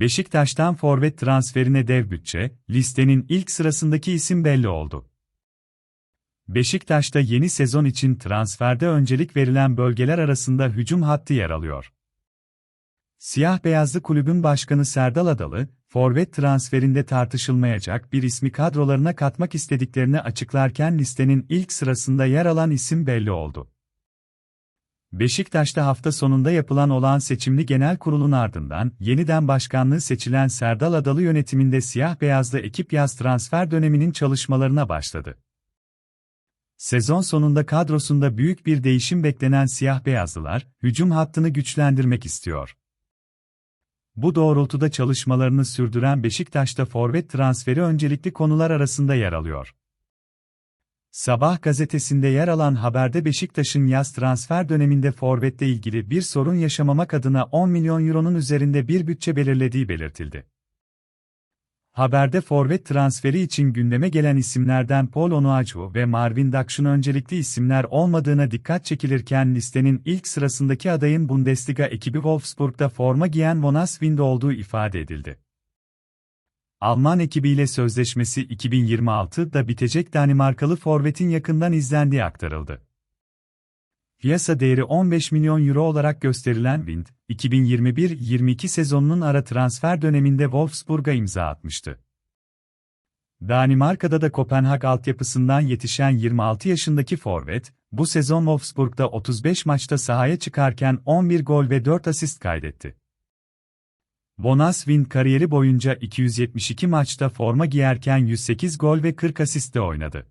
Beşiktaş'tan forvet transferine dev bütçe, listenin ilk sırasındaki isim belli oldu. Beşiktaş'ta yeni sezon için transferde öncelik verilen bölgeler arasında hücum hattı yer alıyor. Siyah beyazlı kulübün başkanı Serdal Adalı, forvet transferinde tartışılmayacak bir ismi kadrolarına katmak istediklerini açıklarken listenin ilk sırasında yer alan isim belli oldu. Beşiktaş'ta hafta sonunda yapılan olağan seçimli genel kurulun ardından yeniden başkanlığı seçilen Serdal Adalı yönetiminde siyah beyazlı ekip yaz transfer döneminin çalışmalarına başladı. Sezon sonunda kadrosunda büyük bir değişim beklenen siyah beyazlılar, hücum hattını güçlendirmek istiyor. Bu doğrultuda çalışmalarını sürdüren Beşiktaş'ta forvet transferi öncelikli konular arasında yer alıyor. Sabah gazetesinde yer alan haberde Beşiktaş'ın yaz transfer döneminde forvetle ilgili bir sorun yaşamamak adına 10 milyon euronun üzerinde bir bütçe belirlediği belirtildi. Haberde forvet transferi için gündeme gelen isimlerden Paul Onuachu ve Marvin Dakş'ın öncelikli isimler olmadığına dikkat çekilirken listenin ilk sırasındaki adayın Bundesliga ekibi Wolfsburg'da forma giyen Jonas Wind olduğu ifade edildi. Alman ekibiyle sözleşmesi 2026'da bitecek Danimarkalı forvetin yakından izlendiği aktarıldı. Piyasa değeri 15 milyon euro olarak gösterilen Wind, 2021-22 sezonunun ara transfer döneminde Wolfsburg'a imza atmıştı. Danimarka'da da Kopenhag altyapısından yetişen 26 yaşındaki forvet, bu sezon Wolfsburg'da 35 maçta sahaya çıkarken 11 gol ve 4 asist kaydetti. Bonas Wind kariyeri boyunca 272 maçta forma giyerken 108 gol ve 40 asiste oynadı.